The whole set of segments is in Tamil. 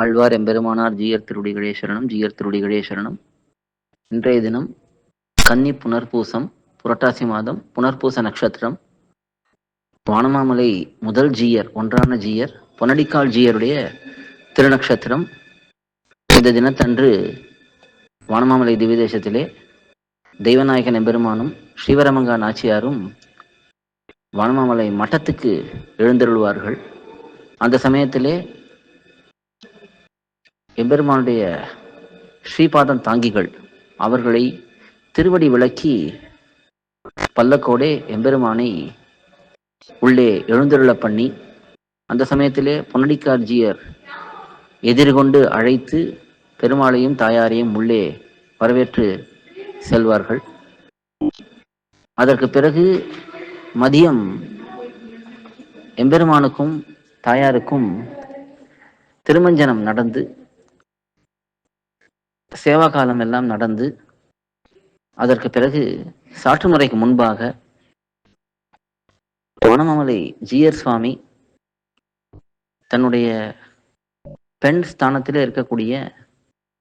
ஆழ்வார் எம்பெருமானார் ஜீயர் திருடிகளே சரணம் ஜீயர் திருடிகளே சரணம் இன்றைய தினம் கன்னி புனர்பூசம் புரட்டாசி மாதம் புனர்பூச நட்சத்திரம். வானமாமலை முதல் ஜீயர் ஒன்றான ஜீயர் பொன்னடிக்கால் ஜீயருடைய திருநக்ஷத்திரம் இந்த தினத்தன்று வானமாமலை திவ்யதேசத்திலே தெய்வநாயகன் எம்பெருமானும் ஸ்ரீவரமங்கா நாச்சியாரும் வானமாமலை மட்டத்துக்கு எழுந்தருள்வார்கள். அந்த சமயத்திலே எம்பெருமானுடைய ஸ்ரீபாதம் தாங்கிகள் அவர்களை திருவடி விளக்கி பல்லக்கோடே எம்பெருமானை உள்ளே எழுந்தருள பண்ணி அந்த சமயத்திலே பொன்னடிக்கார்ஜியர் எதிர்கொண்டு அழைத்து பெருமாளையும் தாயாரையும் உள்ளே வரவேற்று செல்வார்கள். அதற்கு பிறகு மதியம் எம்பெருமானுக்கும் தாயாருக்கும் திருமஞ்சனம் நடந்து சேவா காலம் எல்லாம் நடந்து அதற்கு பிறகு சாற்று முறைக்கு முன்பாக வனமாமலை ஜிஆர் சுவாமி தன்னுடைய பெண் ஸ்தானத்திலே இருக்கக்கூடிய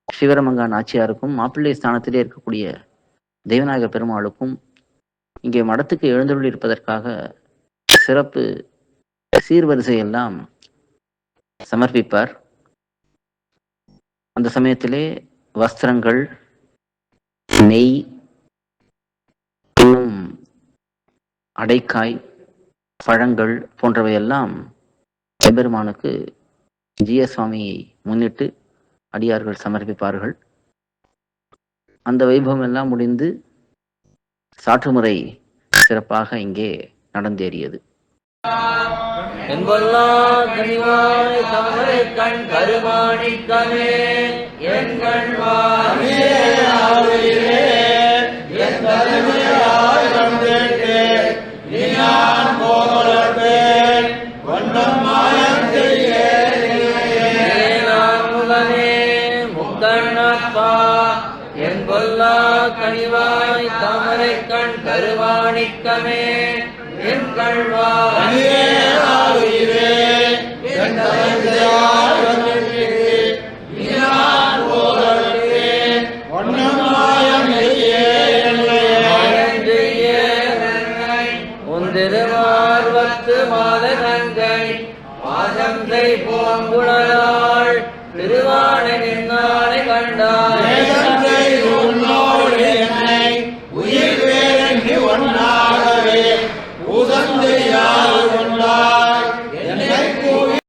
சிவரமங்கா நாச்சியாருக்கும் மாப்பிள்ளை ஸ்தானத்திலே இருக்கக்கூடிய தெய்வநாயக பெருமாளுக்கும் இங்கே மடத்துக்கு எழுந்தருள் இருப்பதற்காக சிறப்பு சீர்வரிசை எல்லாம் சமர்ப்பிப்பார். அந்த சமயத்திலே வஸ்திரங்கள் நெய் அடைக்காய் பழங்கள் போன்றவையெல்லாம் எம்பெருமானுக்கு ஜிய முன்னிட்டு அடியார்கள் சமர்ப்பிப்பார்கள். அந்த வைபவம் எல்லாம் முடிந்து சாற்றுமுறை சிறப்பாக இங்கே நடந்தேறியது. என்பொல்லா கனிவாய் தமரை கண் கருமாணிக்கமே. என் கண்வாயே என் கொல்லா கனிவாய் தாமரை கண் கருவாணிக்கமே என் கண்வாயே உந்திருமார்வத்து மாத நங்கை பாசந்தை பூங்குழலாள் திருவானை